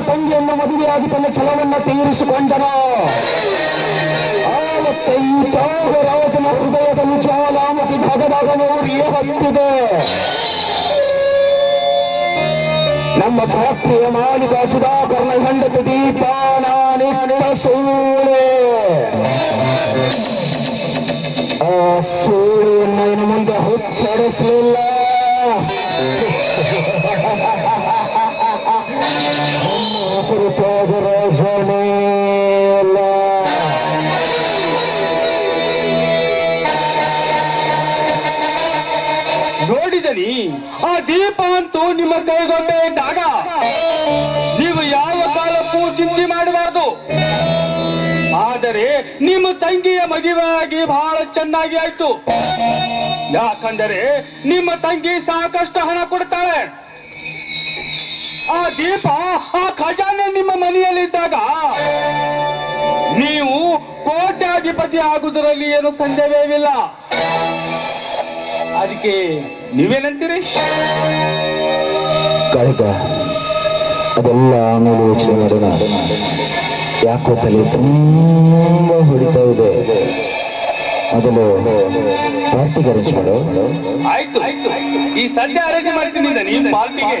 ನನ್ನ ತಂಗಿಯನ್ನು ಮದುವೆಯಾಗಿ ತನ್ನ ಛಲವನ್ನು ತೀರಿಸಿಕೊಂಡನು ಆವತ್ತೆ ಈ ತ್ಯಾಗರಾಜನ ಹೃದಯದಲ್ಲಿ ಜ್ವಾಲಾಮುಖಿ ನೋಡಿ ಹತ್ತಿದೆ ನಮ್ಮ ಫ್ಯಾಕ್ಟರಿಯ ಮಾಲಿಕ ಸುಧಾಕರ್ಣ ಹೆಂಡತಿ ದೀಪಾನಿಟ್ಟ ಸೂಳೆ. ಆ ಸೂಳೆಯನ್ನು ಇನ್ನು ಮುಂದೆ ಹುಚ್ಚರಿಸಲಿಲ್ಲ. ನೋಡಿದನಿ ಆ ದೀಪವಂತೂ ನಿಮ್ಮ ಕೈಗೊಂಡೆ ಇದ್ದಾಗ ನೀವು ಯಾವ ಕಾಲಕ್ಕೂ ಚಿಂತೆ ಮಾಡಬಾರದು. ಆದರೆ ನಿಮ್ಮ ತಂಗಿಯ ಮದುವೆಯಾಗಿ ಬಹಳ ಚೆನ್ನಾಗಿ ಆಯ್ತು. ಯಾಕಂದರೆ ನಿಮ್ಮ ತಂಗಿ ಸಾಕಷ್ಟು ಹಣ ಕೊಡ್ತಾಳೆ. ಆ ದೀಪ ಆ ಖಜಾನೆ ನಿಮ್ಮ ಮನೆಯಲ್ಲಿದ್ದಾಗ ನೀವು ಕೋಟ್ಯಾಧಿಪತಿ ಆಗುವುದರಲ್ಲಿ ಏನು ಸಂದೇಹವಿಲ್ಲ. ಅದಕ್ಕೆ ನೀವೇನಂತೀರಿ? ಕಳೆದ ಅದೆಲ್ಲ ಆಮೇಲೆ ಯೋಚನೆ ಮಾಡೋಣ. ಯಾಕೋ ತಲೆ ತುಂಬ ಹೊಡಿತಾ ಇದೆ. ಮೊದಲು ಪಾರ್ಟಿಗೆ ಅರೇಂಜ್ ಮಾಡು. ಆಯ್ತು. ಈ ಸದ್ಯ ಅರೇಂಜ್ ಮಾಡ್ತೀನಿ ನೀವು ಪಾರ್ಟಿಗೆ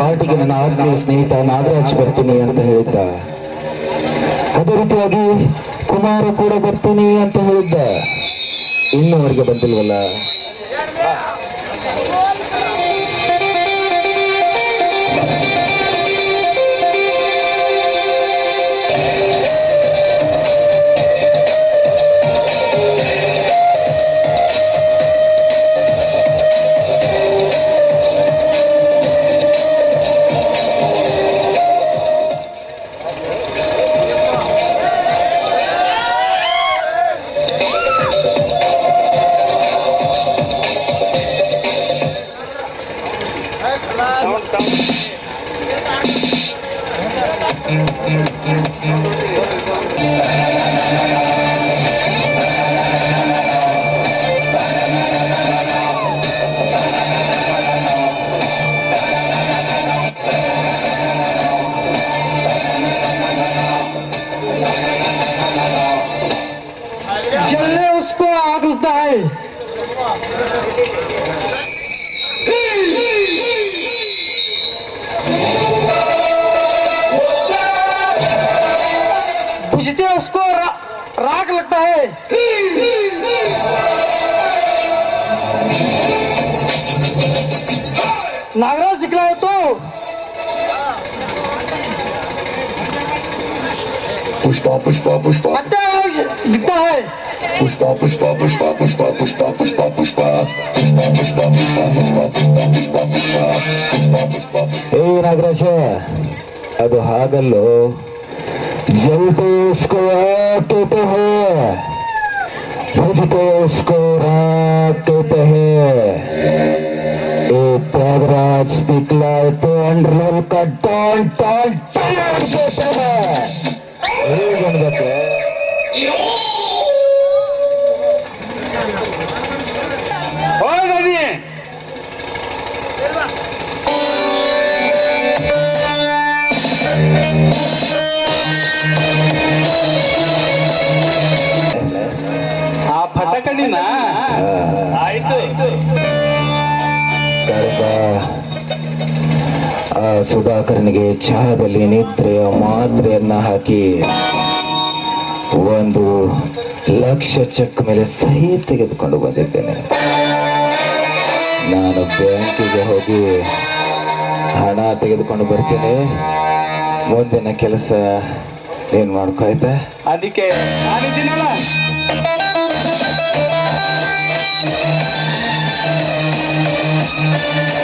ಪಾರ್ಟಿಗೆ ನನ್ನ ಆತ್ಮೀಯ ಸ್ನೇಹಿತ ನಾಗರಾಜ್ ಬರ್ತೀನಿ ಅಂತ ಹೇಳಿದ್ದ. ಅದೇ ರೀತಿಯಾಗಿ ಕುಮಾರ ಕೂಡ ಬರ್ತೀನಿ ಅಂತ ಹೇಳಿದ್ದ. ಇನ್ನುವರೆಗೆ ಬಂದಿಲ್ವಲ್ಲ? बुझते उसको रा, राग लगता है नागराज दिखला है तो पुष्पा पुष्पा पुष्पा अच्छा दिखता है पुष्पा पुष्पा पुष्पा पुष्पा पुष्पा पुष्पा पुष्पा पुष्पा पुष्पा पुष्पा पुष्पा पुष्पा पुष्पा पुष्पा पुष्पा पुष्पा ಏ ನಾಗರಾಜ ಅದು ಹಾಗಲ್ಲೋ जलते उसको आते पे है भुजते उसको रात पे है एक त्यागराज निकला तो अंडरल का टॉन टॉन टॉन हैं ಆ ಸುಧಾಕರ್ನಿಗೆ ಚಹಾದಲ್ಲಿ ನಿದ್ರೆಯ ಮಾತ್ರೆಯನ್ನ ಹಾಕಿ ಒಂದು ಲಕ್ಷ ಚೆಕ್ ಮೇಲೆ ಸಹಿ ತೆಗೆದುಕೊಂಡು ಬಂದಿದ್ದೇನೆ. ನಾನು ಬ್ಯಾಂಕಿಗೆ ಹೋಗಿ ಹಣ ತೆಗೆದುಕೊಂಡು ಬರ್ತೇನೆ. ಮುಂದಿನ ಕೆಲಸ ಏನ್ ಮಾಡ್ಕೋಯ್ತಾ ಅದಕ್ಕೆ Thank ಆದರೆ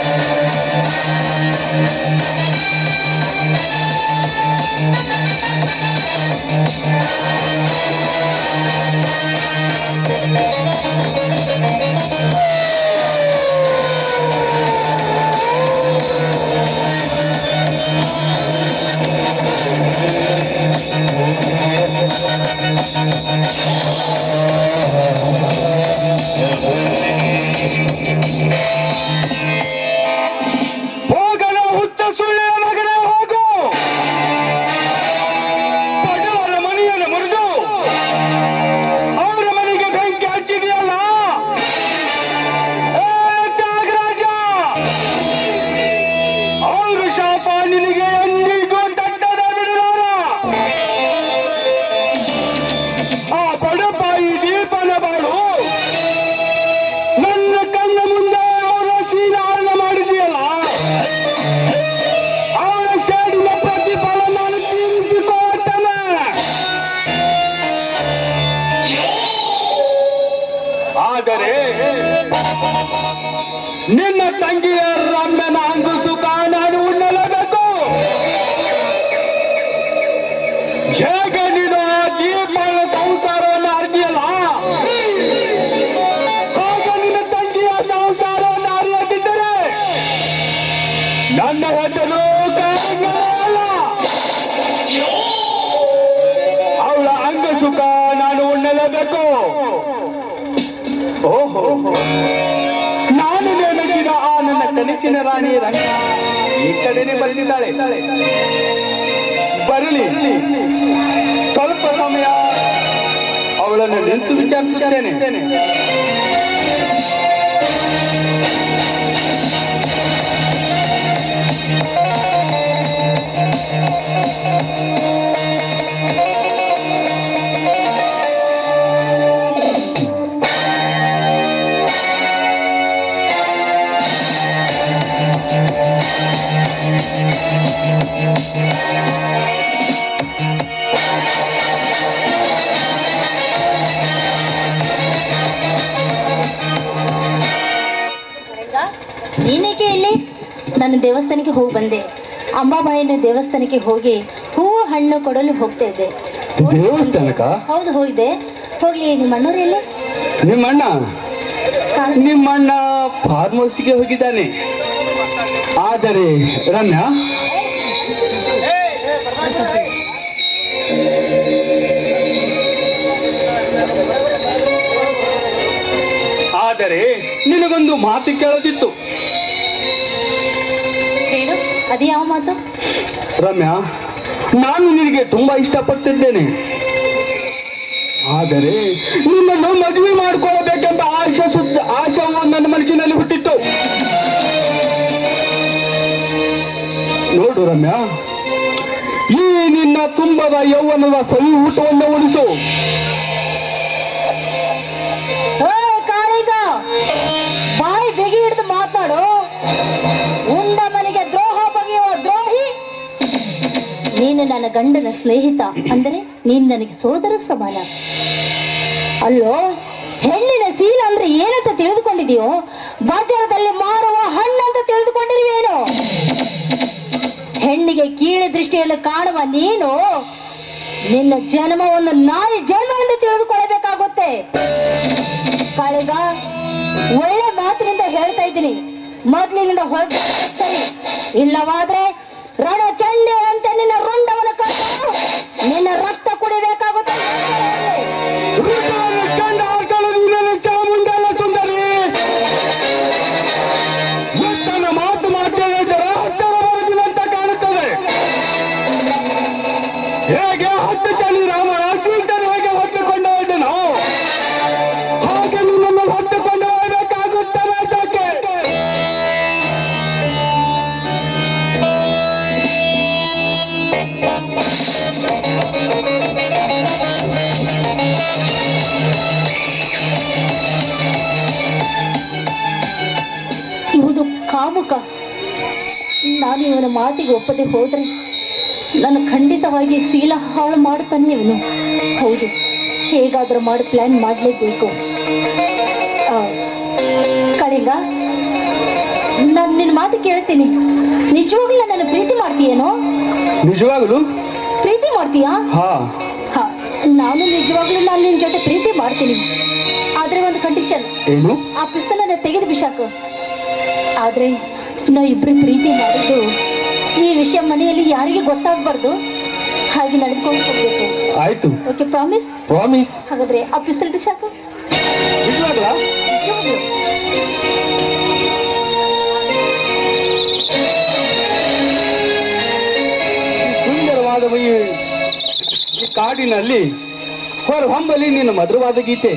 ತಂಗಿಯ ರಮ್ಯನ ಅಂದು ಸುಖ ನಾನು ಉಣ್ಣಲೇಬೇಕು ಹೇಗೆ ನೀನು ಆ ದೀಪಗಳ ಸಂಸಾರವನ್ನು ಅರಿಯಲ್ಲ? ಹಾಗೆ ನಿನ್ನ ತಂಗಿಯ ಸಂಸಾರವನ್ನು ಅರಿಯದಿದ್ದರೆ? ನನ್ನ ಹೆಸರು ಕಾಂಗಲ್ಲ ಅವಳ ಅಂಗ ಸುಖ ನಾನು ಉಣ್ಣಲೇಬೇಕು ಓಹೋ. ಕನಸಿನ ರಾಣಿ ರಂಗ ಈ ಕಡೆನೆ ಬಂದಿದ್ದಾಳೆ ಬರಲಿ. ಸ್ವಲ್ಪ ಸಮಯ ಅವಳನ್ನು ನಿಂತು ವಿಚಾರಿಸುತ್ತೇನೆ. ನಾನು ದೇವಸ್ಥಾನಕ್ಕೆ ಹೋಗಿ ಬಂದೆ. ಅಂಬಾಬಾಯಿನ ದೇವಸ್ಥಾನಕ್ಕೆ ಹೋಗಿ ಹೂವು ಹಣ್ಣು ಕೊಡಲು ಹೋಗ್ತಾ ಇದ್ದೆ. ದೇವಸ್ಥಾನಕ್ಕ? ಹೌದು ಹೋಗಿದೆ ಹೋಗ್ಲಿ ನಿಮ್ಮ ಅಣ್ಣವ್ರು ನಿಮ್ಮ ನಿಮ್ಮಣ್ಣ ನಿಮ್ಮ ಅಣ್ಣ ಫಾರ್ಮ್ ಹೌಸ್ಗೆ ಹೋಗಿದ್ದಾನೆ. ಆದರೆ ರಮ್ಯಾ? ಆದರೆ ನಿನಗೊಂದು ಮಾತು ಕೇಳದಿತ್ತು. ಅದು ಯಾವ ಮಾತು? ರಮ್ಯಾ ನಾನು ನಿನಗೆ ತುಂಬಾ ಇಷ್ಟಪಡ್ತಿದ್ದೇನೆ ಆದರೆ ನಿಮ್ಮನ್ನು ಮದುವೆ ಮಾಡಿಕೊಳ್ಳಬೇಕೆಂಬ ಆಶೆ ಸುದ್ದ ಆಶವು ನನ್ನ ಮನಸ್ಸಿನಲ್ಲಿ ಹುಟ್ಟಿತ್ತು. ನೋಡು ರಮ್ಯಾ ಈ ನಿನ್ನ ತುಂಬದ ಯೌವನದ ಸವಿ ಊಟವನ್ನು ಉಳಿಸು ಬಾಯಿ ಬಿಗಿ ಹಿಡಿದು ಮಾತಾಡು. ನೀನು ನನ್ನ ಗಂಡನ ಸ್ನೇಹಿತ ಅಂದರೆ ನೀನು ನನಗೆ ಸೋದರ ಸಮಾನ ಅಲ್ಲೋ, ಹೆಣ್ಣಿನ ಸೀಲ ಅಂದ್ರೆ ಏನಂತ ತಿಳಿದುಕೊಂಡಿದೆಯೋ ಬಾಜಾರದಲ್ಲಿ ಮಾರುವ ಹಣ್ಣಂತ ತಿಳಿದುಕೊಂಡಿರುವೇನು? ಹೆಣ್ಣಿಗೆ ಕೀಳು ದೃಷ್ಟಿಯಲ್ಲಿ ಕಾಣುವ ನೀನು ನಿನ್ನ ಜನ್ಮವನ್ನು ನಾಯಿ ಜನ್ಮ ಎಂದು ತಿಳಿದುಕೊಳ್ಳಬೇಕಾಗುತ್ತೆ. ಕಾಳಿಗ ಒಳ್ಳೆ ಮಾತಿನಿಂದ ಹೇಳ್ತಾ ಇದ್ದೀನಿ. ಮೊದ್ಲಿನಿಂದ ಹೊರಟ ಸರಿ, ಇಲ್ಲವಾದ್ರೆ ರಣ ಚಂಡೆ ಅಂತ ನಿನ್ನ ರುಂಡವನ್ನು ಕಟ್ಟ ನಿನ್ನ ರಕ್ತ ಕುಡಿಬೇಕಾಗುತ್ತೆ. ಇವನ ಮಾತಿಗೆ ಒಪ್ಪದೆ ಹೋದ್ರೆ ನಾನು ಖಂಡಿತವಾಗಿ ಶೀಲ ಹಾಳು ಮಾಡ್ತಾನೆ ಇವನು ಹೌದು ಹೇಗಾದ್ರೂ ಮಾಡಿ ಪ್ಲಾನ್ ಮಾಡಲೇಬೇಕು. ಕಳಿಂಗ ನಾನು ನಿನ್ನ ಮಾತು ಕೇಳ್ತೀನಿ. ನಿಜವಾಗ್ಲೂ ನನ್ನ ಪ್ರೀತಿ ಮಾಡ್ತೀಯೇನೋ? ನಿಜವಾಗ್ಲೂ? ಪ್ರೀತಿ ಮಾಡ್ತೀಯಾ? ಹಾ. ನಾನು ನಿಜವಾಗ್ಲೂ ನಾನು ನಿನ್ನ ಜೊತೆ ಪ್ರೀತಿ ಮಾಡ್ತೀನಿ. ಆದ್ರೆ ಒಂದು ಕಂಡೀಷನ್ ಏನು? ಆ ಪಿಸ್ತಲನ್ನ ತೆಗೆದು ಬಿಸಾಕು. ಆದ್ರೆ ನಾ ಇಬ್ರು ಪ್ರೀತಿ ಮಾಡಿದ್ದು ಈ ವಿಷಯ ಮನೆಯಲ್ಲಿ ಯಾರಿಗೆ ಗೊತ್ತಾಗಬಾರ್ದು ಹಾಗೆ ನಡ್ಕೊಂಡು ಹೋಗ್ಬೇಕು. ಆಯ್ತು. ಓಕೆ ಪ್ರಾಮಿಸ್ ಪ್ರಾಮಿಸ್ ಹಾಗಾದ್ರೆ ಆ ಪಿಸ್ತಲ್ ಸಾಕು. ನಿಜವಾಗ್ಲಾ? ನಿಜವಾಗ್ಲೂ. ಸುಂದರವಾದ ಈ ಕಾಡಿನಲ್ಲಿ ಹೊರ ಹೊಂಬಲಿ ನಿನ್ನ ಮಧುರವಾದ ಗೀತೆ.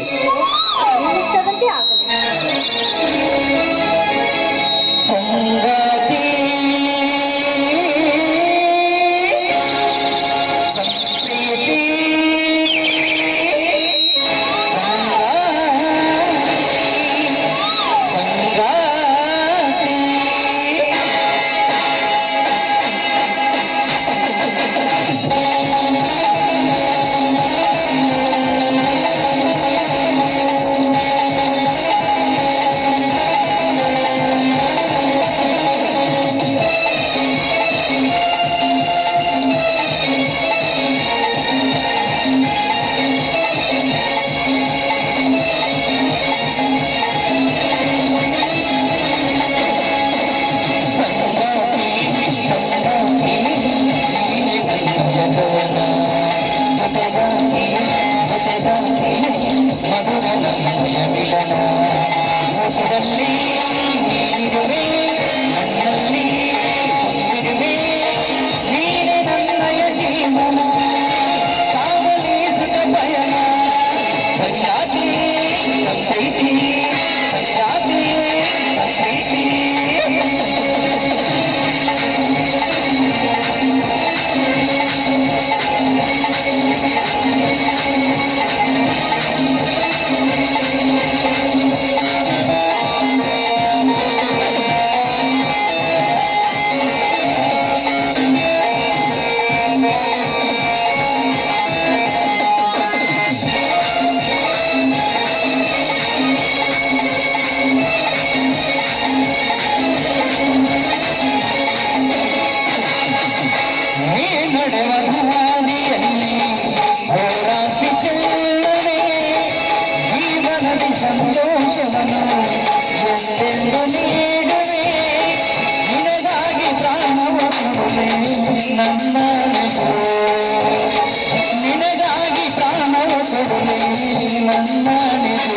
ನಿನಗಾಗಿ ಪ್ರಾಣವ ಕೊಡುವೆ ನನ್ನನಿಸು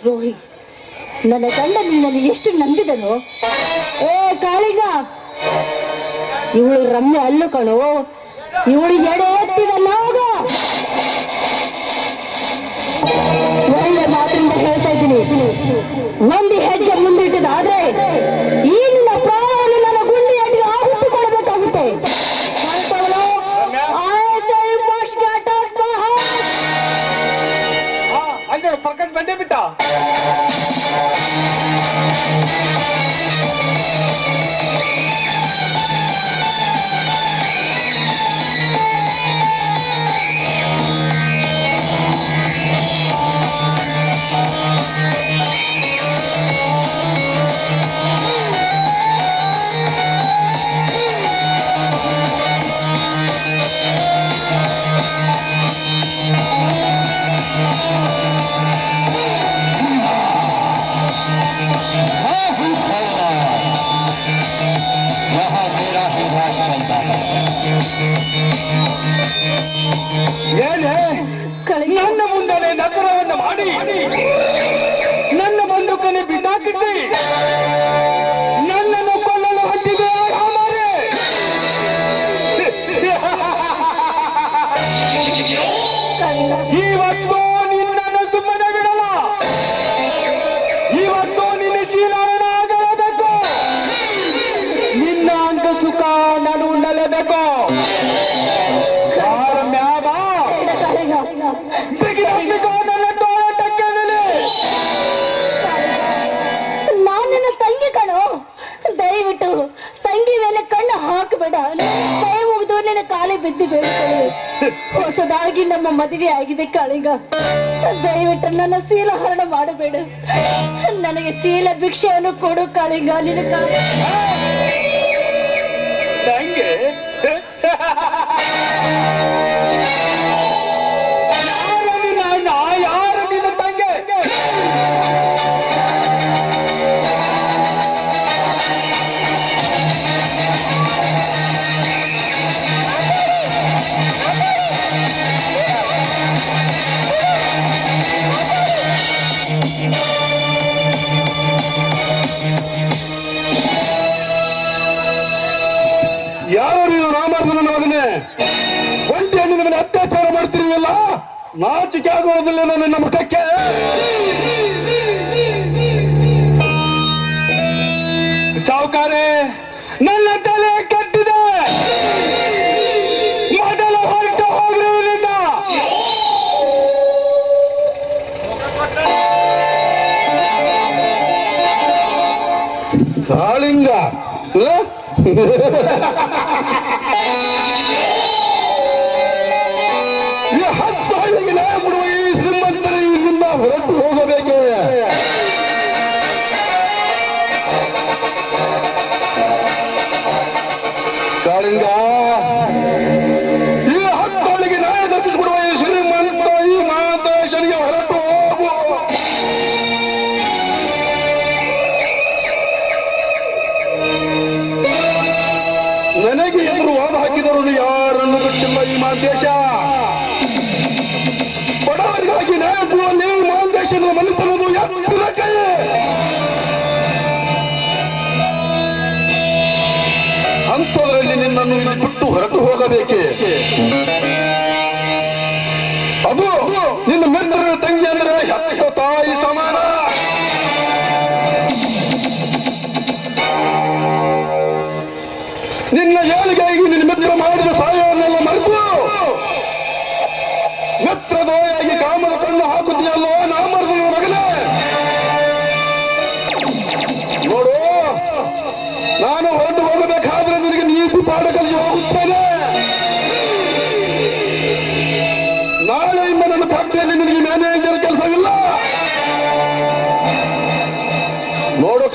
ದ್ರೋಹಿ ನನ್ನ ಗಂಡ ಎಷ್ಟು ನಂಬಿದನು? ಏ, ಕಾಳಿಗ, ಇವಳು ರಮ್ಯ ಅಲ್ಲು ಕಣು. ಇವಳು ಎಡೆ ಎತ್ತಿದ ಲೋಗ ಒಳ್ಳೆ ಮಾತನ್ನು ಹೇಳ್ತಾ ಇದ್ದೀನಿ. ಒಂದು ಹೆಜ್ಜೆ குறிப்பிட்டான் ಮಾಡಲೇಬೇಕು. ನನ್ನ ತಂಗಿ ಕಣೋ. ದಯವಿಟ್ಟು ತಂಗಿ ಮೇಲೆ ಕಣ್ಣು ಹಾಕಬೇಡ. ಕೈ ಮುಗಿದು ನಿನ್ನ ಕಾಲೇ ಬಿದ್ದು ಬೇಡ್ಕೊಳ್ಳಿ ಹೊಸದಾಗಿ ನಮ್ಮ ಮದುವೆ ಆಗಿದೆ ಕಾಳಿಂಗ. ದಯವಿಟ್ಟು ನನ್ನ ಸೀಲ ಹರಣ ಮಾಡಬೇಡ. ನನಗೆ ಸೀಲ ಭಿಕ್ಷೆಯನ್ನು ಕೊಡು ಕಾಳಿಂಗ. ನಿನಗ ನಂಗೆ ನಾಚಿಕೆ ಆಗುವುದಿಲ್ಲ ನಿನ್ನ ಮುಖಕ್ಕೆ. ಸಾವುಕಾರೆ ನನ್ನ ತಲೆ ಕಟ್ಟಿದೆ. ಮೊದಲು ಹೊರಟು ಹೋಗಿರುವುದಿಲ್ಲ ಕಾಳಿಂಗ ಹೊರಟು ಹೋಗಬೇಕೆ. ಕಾಳಿಂಗ. ಈ ಹತ್ತೊಳಗೆ ನ್ಯಾಯ ದೊರಕಿಸಿಕೊಡುವ ಈ ಶ್ರೀಮಂತ, ಈ ಹೊರಟು ಹೋಗು. ನನಗೆ ಎದುರು ವಾದ ಹಾಕಿದವರು ಯಾರನ್ನು ಬಿಟ್ಟಿಲ್ಲ ಈ ಮಾದೇಶ ಕೈ ಅಂಥದ್ರಲ್ಲಿ ನಿನ್ನನ್ನು ಇಲ್ಲಿ ಬಿಟ್ಟು ಹೊರಟು ಹೋಗಬೇಕೆ? ಅದು ನಿನ್ನ ಮಿತ್ರರ ತಂಗಿ ಅಂದ್ರೆ ಹೆತ್ತ ತಾಯಿ ಸಮಾನ. ನಿನ್ನ ಏಳಿಗೆಗೆ ನಿನ್ನ ಮಿತ್ರ ಮಾಡಿದ ಸಹಾಯವನ್ನೆಲ್ಲ ಮರೆತು? ಮಿತ್ರದೋಯಾಗಿ ಕಾಮದ ಕಣ್ಣು ಹಾಕುತ್ತೀಯಲ್ಲೋ ನಾಮರ್ದ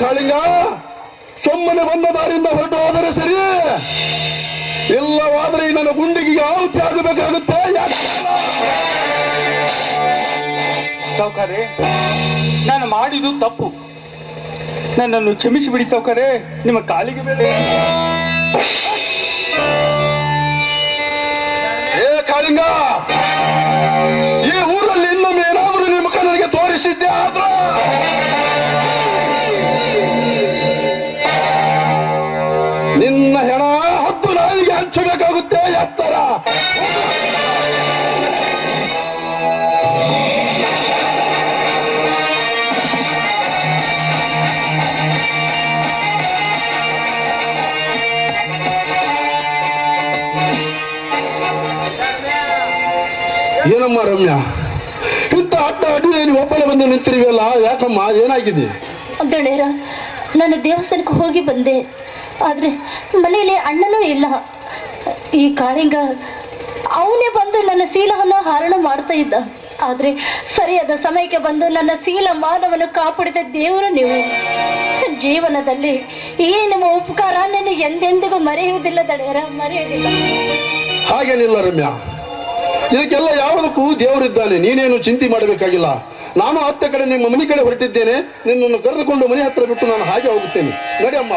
ಕಾಳಿಂಗ ಸುಮ್ಮನೆ ಬಂದ ದಾರಿಯಿಂದ ಹೊರಟು ಹೋದರೆ ಸರಿ. ಇಲ್ಲವಾದರೆ ನನ್ನ ಗುಂಡಿಗೆ ಆಹುತಿ ಆಗಬೇಕಾಗುತ್ತೆ ಸೌಕರ್ಯ ನಾನು ಮಾಡಿದ್ದು ತಪ್ಪು. ನನ್ನನ್ನು ಕ್ಷಮಿಸಿ ಬಿಡಿ ಸಾವುಕಾರೆ, ನಿಮ್ಮ ಕಾಲಿಗೆ ಬೇಡ ಏ ಕಾಳಿಂಗ, ಈ ಊರಲ್ಲಿ ಇನ್ನೊಮ್ಮೆ ಏನಮ್ಮ ರಮ್ಯ ಇಂಥ ಅಡ್ಡ ಅಡಿಯಲ್ಲಿ ಒಬ್ಬಳೆ ಬಂದು ನಿಂತಿರಿವಲ್ಲ ಯಾಕಮ್ಮ ಏನಾಗಿದೆ? ಗೆಳೆಯರ ನಾನು ದೇವಸ್ಥಾನಕ್ಕೆ ಹೋಗಿ ಬಂದೆ. ಆದರೆ ಮನೆಯಲ್ಲಿ ಅಣ್ಣನೂ ಇಲ್ಲ. ಈ ಕಾಳಿಂಗ ಅವನೇ ಬಂದು ನನ್ನ ಶೀಲವನ್ನು ಹರಣ ಮಾಡ್ತಾ ಇದ್ದ. ಆದರೆ ಸರಿಯಾದ ಸಮಯಕ್ಕೆ ಬಂದು ನನ್ನ ಶೀಲ ಮಾನವನ್ನು ಕಾಪಾಡಿದ ದೇವರು ನೀವು. ಜೀವನದಲ್ಲಿ ಈ ನಿಮ್ಮ ಉಪಕಾರ ನಾನು ಎಂದೆಂದಿಗೂ ಮರೆಯುವುದಿಲ್ಲ ದಳೆಯರ ಮರೆಯುವುದಿಲ್ಲ. ಹಾಗೇನಿಲ್ಲ ರಮ್ಯ ಇದಕ್ಕೆಲ್ಲ ಯಾವುದಕ್ಕೂ ದೇವರಿದ್ದಾನೆ? ನೀನೇನು ಚಿಂತೆ ಮಾಡಬೇಕಾಗಿಲ್ಲ. ನಾನು ಹತ್ತ ಕಡೆ ನಿಮ್ಮ ಮನೆ ಕಡೆ ಹೊರಟಿದ್ದೇನೆ. ನಿನ್ನನ್ನು ಕರೆದುಕೊಂಡು ಮನೆ ಹತ್ರ ಬಿಟ್ಟು ನಾನು ಹಾಗೆ ಹೋಗುತ್ತೇನೆ. ನಡಿ ಅಮ್ಮ.